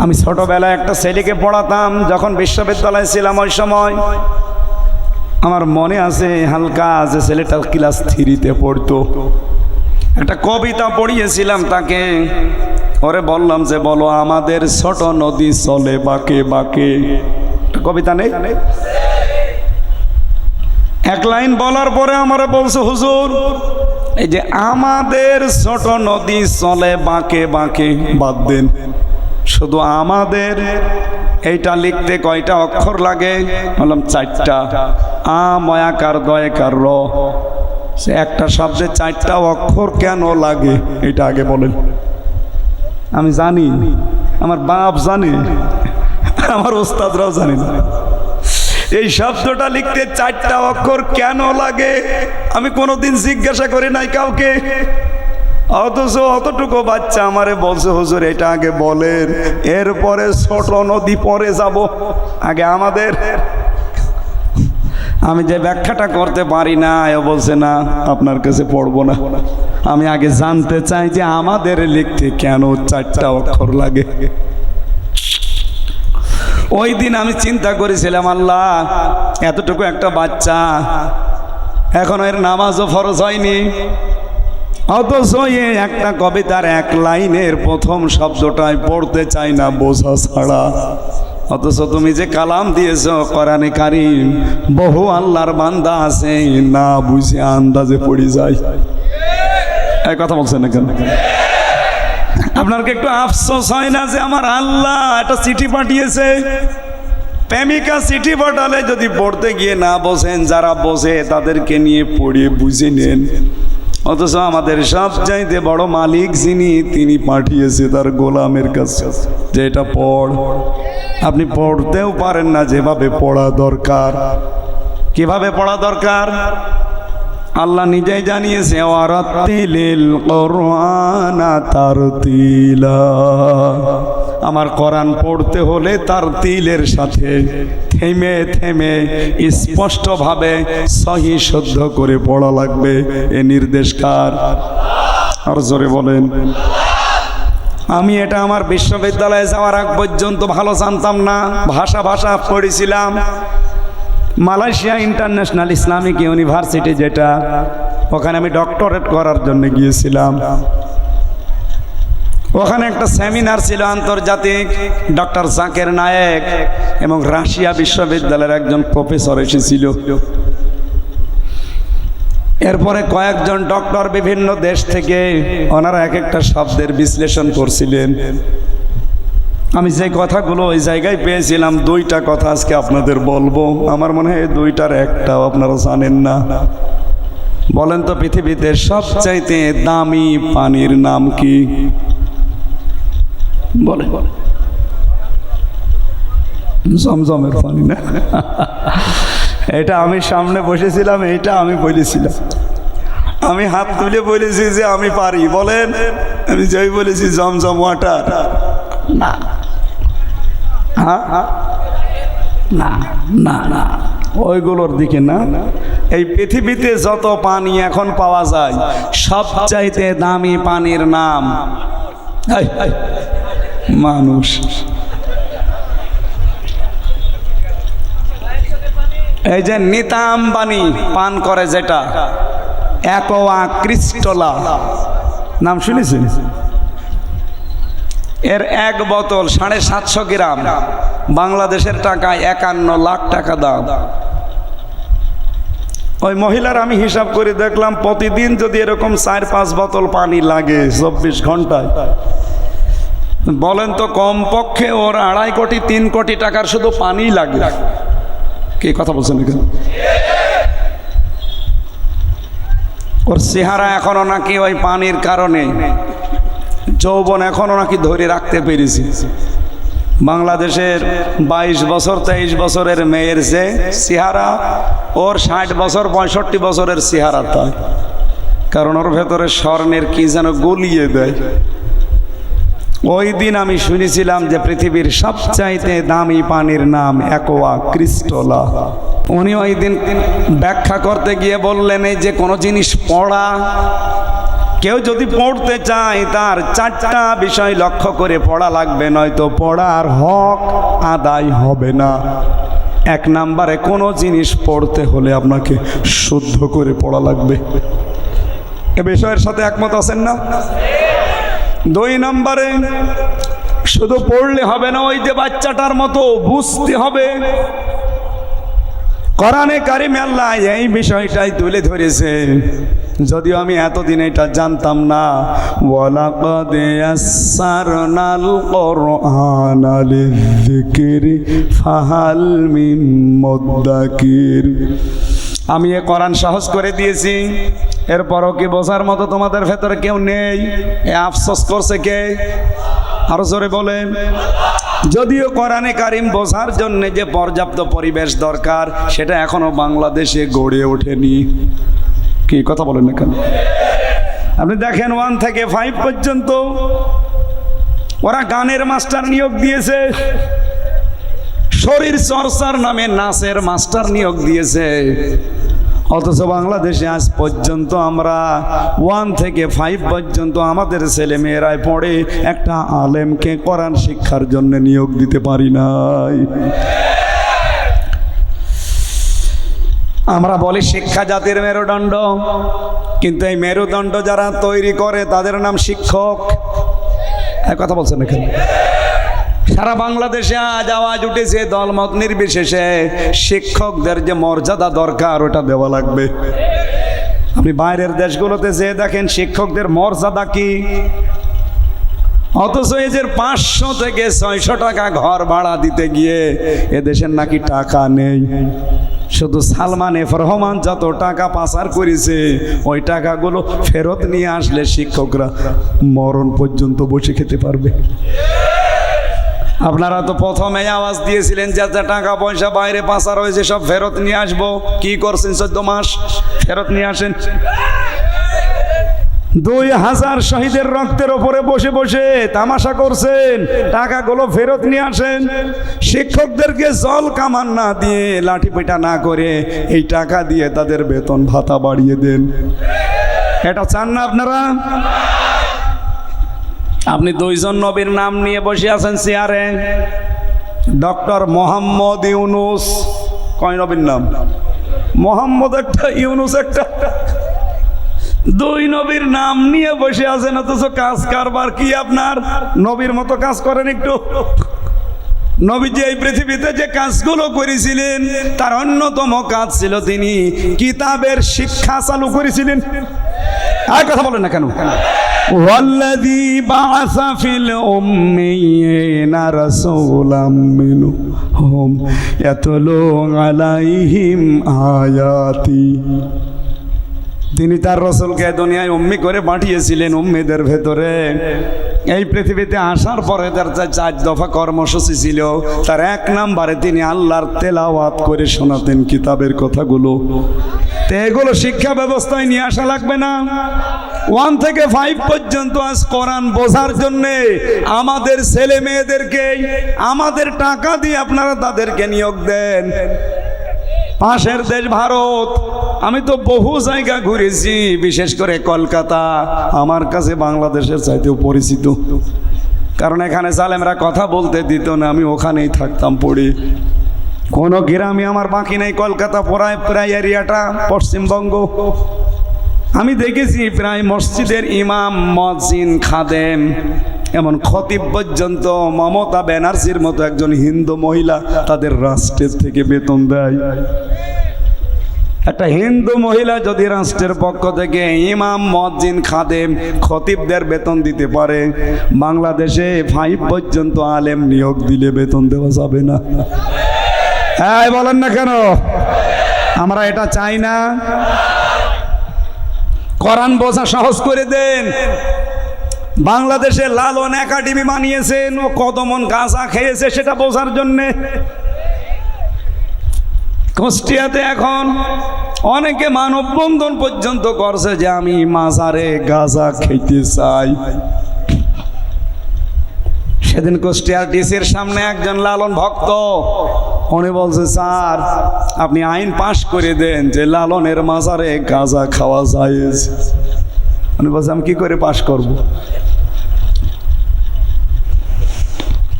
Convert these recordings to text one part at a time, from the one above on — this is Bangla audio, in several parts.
আমি ছোটবেলায় একটা ছেলেকে পড়াতাম, যখন বিশ্ববিদ্যালয়ে ছিলাম ওই সময়। আমার মনে আছে হালকা যে ছেলেটা ক্লাস থ্রিতে পড়তো। একটা কবিতা পড়িয়েছিলাম তাকে। ওরে বললাম যে, বলো, আমাদের ছোট নদী চলে বাঁকে বাঁকে। কবিতা নেই? এক লাইন বলার পরে আমার বলছে, হুজুর, এই যে আমাদের ছোট নদী চলে বাঁকে বাঁকে। বাদ দেন। শুধু আমাদের, এইটা লিখতে কয়টা অক্ষর লাগে? বললাম, চারটা। আ ময়াকার দয়াকার র। সে একটা শব্দে চারটা অক্ষর কেন লাগে? এটা আগে বলেন। আমি জানি, আমার বাপ জানে, আমার ওস্তাদরাও জানে না। এই শব্দটা লিখতে চারটা অক্ষর কেন লাগে? আমি কোনোদিন জিজ্ঞাসা করি নাই কাউকে। অথচ অতটুকু বাচ্চা আমারে বলছে, হুজুর, এটা আগে বলেন, এরপরে ছোট নদী পরে যাব। আগে আমাদের। আমি যে ব্যাখ্যাটা করতে পারি না, এ বলছে, না, আপনার কাছে পড়ব না। আমি আগে জানতে চাই যে আমাদের লিখতে কেন চারটা অক্ষর লাগে। ওই দিন আমি চিন্তা করেছিলাম, আল্লাহ, এতটুকু একটা বাচ্চা, এখন এর নামাজও ফরজ হয়নি। অথচ এ একটা কবিতার এক লাইনের প্রথম শব্দটাই পড়তে চাই না বোঝা ছাড়া। অথচ তুমি যে কালাম দিয়েছ, কোরআনে কারিম, বহু আল্লাহর বান্দা আছে, না বুঝে আন্দাজে পড়ে যায়। এই কথা বলছেন না কেন? আপনার একটু আফসোস হয় না যে আমার আল্লাহ একটা চিঠি পাঠিয়েছে? প্রেমিকা চিঠি পাঠালে যদি পড়তে গিয়ে না বসেন যারা বসে তাদেরকে নিয়ে পড়িয়ে বুঝে নেন। অথচ আমাদের সব চাইতে বড় মালিক যিনি, তিনি পাঠিয়েছে তার গোলামের কাছে। যে এটা পড়। আপনি পড়তেও পারেন না, যেভাবে পড়া দরকার। কীভাবে পড়া দরকার? আল্লাহ নিজেই জানিয়েছে, ওয়ারাত্তিলিল কোরআনা তারতিলা। আমার কোরআন পড়তে হলে তার তিলের সাথে থেমে থেমে স্পষ্টভাবে সহি শুদ্ধ করে পড়া লাগবে। এ নির্দেশ কার আর জোরে বলেন। আমি এটা আমার বিশ্ববিদ্যালয়ে যাওয়ার আগ পর্যন্ত ভালো জানতাম না। ভাষা ভাষা পড়েছিলাম। মালয়েশিয়া ইন্টারন্যাশনাল ইসলামিক ইউনিভার্সিটি যেটা, ওখানে আমি ডক্টরেট করার জন্য গিয়েছিলাম। ওখানে একটা সেমিনার ছিল আন্তর্জাতিক, ডক্টর জাকের নায়েক এবং রাশিয়া বিশ্ববিদ্যালয়ের একজন প্রফেসর এসেছিল। এরপরে কয়েকজন ডক্টর বিভিন্ন দেশ থেকে ওনারা এক একটা শব্দের বিশ্লেষণ করছিলেন। আমি যে কথাগুলো ওই জায়গায় পেয়েছিলাম, দুইটা কথা আজকে আপনাদের বলব। আমার মনে হয় দুইটার একটাও আপনারা জানেন না। বলেন তো পৃথিবীতে সবচাইতে দামি পানির নাম কি? বলে। জমজমের পানি না। এটা আমি সামনে বসেছিলাম, এইটা আমি বলেছিলাম। আমি হাত তুলে বলেছি যে আমি পারি, বলেন? আমি যাই বলেছি জমজম ওয়াটার। না। হ্যাঁ? না না না। ওইগুলোর দিকে না। এই পৃথিবীতে যত পানি এখন পাওয়া যায় সব চাইতে দামি পানির নাম। মানুষ। এই যে নিতা আম্বানি পান করে যেটা, একোয়া ক্রিস্টলা। নাম শুনেছেন? এর এক বোতল সাড়ে সাতশো গ্রাম, বাংলাদেশের টাকায় একান্ন লাখ টাকা দাম। ওই মহিলার আমি হিসাব করে দেখলাম, প্রতিদিন যদি এরকম চার পাঁচ বোতল পানি লাগে চব্বিশ ঘন্টায়। বলেন তো কমপক্ষে ওর আড়াই কোটি, তিন কোটি টাকার শুধু পানি লাগে। কি কথা বলছেন এখানে ওর চেহারা এখনও নাকি ওই পানির কারণে। যৌবন এখনও নাকি ধরে রাখতে পেরেছি। বাংলাদেশের বাইশ বছর, তেইশ বছরের মেয়ের যে চেহারা, ওর ষাট বছর, পঁয়ষট্টি বছরের চেহারা তাই কারণ ওর ভেতরে স্বর্ণের কি যেন গলিয়ে দেয়। ওই দিন আমি শুনেছিলাম যে পৃথিবীর সবচাইতে দামি পানির নাম একোয়া ক্রিস্টোলা। উনি ওই দিন ব্যাখ্যা করতে গিয়ে বললেন, এই যে কোনো জিনিস পড়া, কেউ যদি পড়তে চায়, তার চারটা বিষয় লক্ষ্য করে পড়া লাগবে, নয়তো পড়ার হক আদায় হবে না। এক নাম্বারে, কোনো জিনিস পড়তে হলে আপনাকে শুদ্ধ করে পড়া লাগবে। এ বিষয়ের সাথে একমত আছেন না? দুই নম্বরে, শুধু পড়লে হবে না, ওই যে বাচ্চাটার মতো বুঝতে হবে। কোরআনে কারিমে আল্লাহ এই বিষয়টাই তুলে ধরেছে। যদিও আমি এতদিন এটা জানতাম না। আমি এ কোরআন সাহস করে দিয়েছি। এরপরও কি বোঝার মতো তোমাদের ভেতরে কেউ নেই? এ আফসোস করছে কে? আরও জোরে বলেন। যদিও কোরআনে কারিম বোঝার জন্য যে পর্যাপ্ত পরিবেশ দরকার, সেটা এখনও বাংলাদেশে গড়ে ওঠেনি। কি কথা বলেন না কেন? আপনি দেখেন ওয়ান থেকে ফাইভ পর্যন্ত ওরা গানের মাস্টার নিয়োগ দিয়েছে। শরীর চর্চার নামে নাচের মাস্টার নিয়োগ দিয়েছে। অথচ বাংলাদেশে আজ পর্যন্ত আমরা ওয়ান থেকে ফাইভ পর্যন্ত আমাদের ছেলে মেয়েরাই পড়ে, একটা আলেমকে কোরআন শিক্ষার জন্য নিয়োগ দিতে পারি নাই। আমরা বলি শিক্ষা জাতির মেরুদণ্ড, কিন্তু এই মেরুদণ্ড যারা তৈরি করে তাদের নাম শিক্ষক। কথা বলছেন এখানে। সারা বাংলাদেশে আজ আওয়াজ উঠেছে দলমত নির্বিশেষে। শিক্ষকদের যে মর্যাদা দরকার, ওটা দেওয়া লাগবে। আপনি বাইরের দেশগুলোতে যে দেখেন, শিক্ষকদের মর্যাদা কি? অথচ এদের পাঁচশো থেকে ছয়শো টাকা ঘর ভাড়া দিতে গিয়ে এদেশের নাকি টাকা নেই। শুধু সালমান এফ রহমান যত টাকা পাচার করেছে, ওই টাকাগুলো ফেরত নিয়ে আসলে শিক্ষকরা মরণ পর্যন্ত বসে খেতে পারবে। আপনারা তো প্রথমে আওয়াজ দিয়েছিলেন, যে, যা টাকা পয়সা বাইরে পাচার হয়েছে, সব ফেরত নিয়ে আসব। কি করছেন চোদ্দ মাস? ফেরত নিয়ে আসেন। দুই হাজার শহীদের রক্তের ওপরে বসে বসে তামাশা করছেন, টাকাগুলো ফেরত নিয়ে আসেন। শিক্ষকদেরকে জল কামান না দিয়ে লাঠি পেটা না করে এই টাকা দিয়ে তাদের বেতন ভাতা বাড়িয়ে দেন। এটা চান না আপনারা? আপনি দুইজন নবীর নাম নিয়ে বসে আছেন চেয়ারে। ডক্টর মোহাম্মদ ইউনুস। কয় নবীর নাম? মোহাম্মদ একটা, ইউনুস একটা। দুই নবীর নাম নিয়ে বসে আছেন, অথচ কাজ কারবার কি আপনার? নবীর মতো কাজ করেন একটু। নবীজি এই পৃথিবীতে যে কাজগুলো করেছিলেন তার অন্যতম কাজ ছিল তিনি কিতাবের শিক্ষা চালু করেছিলেন আর কথা বলেন না কেন والذي بعث في الأميين رسولا منهم يتلو عليهم آياتي তিনি তার রসুলকে দুনিয়ায় উম্মি করে পাঠিয়েছিলেন উম্মিদের ভেতরে এই পৃথিবীতে আসার পরে তার চার দফা কর্মসূচি ছিল। তার এক নাম্বারে তিনি আল্লাহর তেলাওয়াত করে শোনাতেন কিতাবের কথাগুলো। তো এগুলো শিক্ষা ব্যবস্থায় নিয়ে আসা লাগবে না। ওয়ান থেকে ফাইভ পর্যন্ত আজ কোরআন বোঝার জন্যে আমাদের ছেলে মেয়েদেরকে, আমাদের টাকা দিয়ে আপনারা তাদেরকে নিয়োগ দেন। পাশের দেশ ভারত। আমি তো বহু জায়গা ঘুরেছি, বিশেষ করে কলকাতা। আমার কাছে বাংলাদেশের চাইতেও পরিচিত। কারণ এখানে সালেমরা কথা বলতে দিত না, আমি ওখানেই থাকতাম পড়ি। কোনো গ্রামে আমার বাকি নেই কলকাতা পড়ায় প্রায় এরিয়াটা পশ্চিমবঙ্গ। আমি দেখেছি প্রায় মসজিদের ইমাম, মসজিদ, খাদেম। এমন খতিব পর্যন্ত মমতা ব্যানার্জির মতো একজন হিন্দু মহিলা তাদের রাষ্ট্রের থেকে বেতন দেয়। একটা হিন্দু মহিলা যদি রাষ্ট্রের পক্ষ থেকে ইমাম, মসজিদ, খাদেম খতিবদের বেতন দিতে পারে, বাংলাদেশে ফাইভ পর্যন্ত আলেম নিয়োগ দিলে বেতন দেওয়া যাবে না। হ্যাঁ বলেন না কেন? আমরা এটা চাই না। কোরআন বোঝা সহজ করে দেন। বাংলাদেশে লালন একাডেমি বানিয়েছেন ও কদমন গাঁজা খেয়েছে, সেটা বোঝার জন্যে। কুষ্টিয়াতে এখন অনেকে মানববন্ধন পর্যন্ত করছে যে আমি মাজারে গাঁজা খেতে চাই। সেদিন কুষ্টিয়ার ডিসির সামনে একজন লালন ভক্ত, উনি বলছে, স্যার, আপনি আইন পাশ করে দেন যে লালনের মাজারে গাঁজা খাওয়া যায় উনি বলছে, আমি কি করে পাশ করব?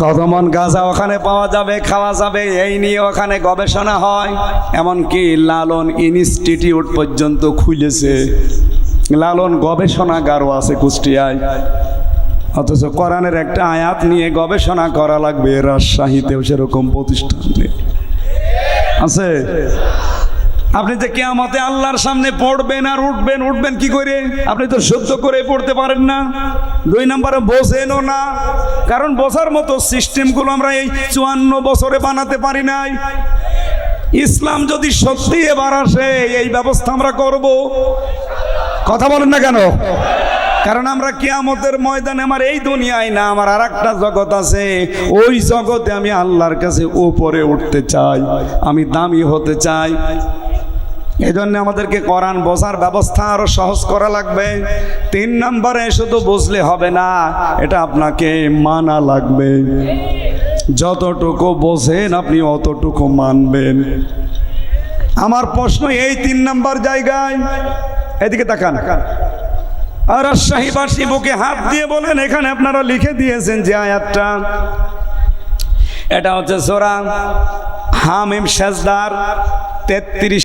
কত মন গাঁজা ওখানে পাওয়া যাবে, খাওয়া যাবে, এই নিয়ে ওখানে গবেষণা হয়। এমনকি লালন ইনস্টিটিউট পর্যন্ত খুলেছে। লালন গবেষণাগারও আছে কুষ্টিয়ায়। অথচ কোরআনের একটা আয়াত নিয়ে গবেষণা করা লাগবে, রাজশাহীতেও সেরকম প্রতিষ্ঠান আছে? আপনি যে কেয়ামতে আল্লাহর সামনে পড়বেন আর উঠবেন উঠবেন কি করে? আপনি তো সহ্য করে পড়তে পারেন না। দুই নম্বরে বোঝেনও না। কারণ বোঝার মতো সিস্টেমগুলো আমরা এই চুয়ান্ন বছরে বানাতে পারি নাই। ইসলাম যদি সত্যি এবার আসে, এই ব্যবস্থা আমরা করব। কথা বলেন না কেন? কারণ আমরা কিয়ামতের ময়দানে আমার এই দুনিয়ায় না, আমার আর একটা জগৎ আছে। ওই জগতে আমি আল্লাহর কাছে উপরে উঠতে চাই। আমি দামি হতে চাই। এই জন্য আমাদেরকে কোরআন বোঝার ব্যবস্থা আরও সহজ করা লাগবে। তিন নম্বরে শুধু বুঝলে হবে না, এটা আপনাকে মানা লাগবে। যতটুকু বোঝেন আপনি অতটুকু মানবেন। আমার প্রশ্ন এই তিন নম্বর জায়গায়, এদিকে তাকান। আর রাজশাহীবাসী বুকে হাত দিয়ে বলেন, এখানে আপনারা লিখে দিয়েছেন যে আয়াতটা। এটা হচ্ছে সোরা হামিম সেজদার তেত্রিশ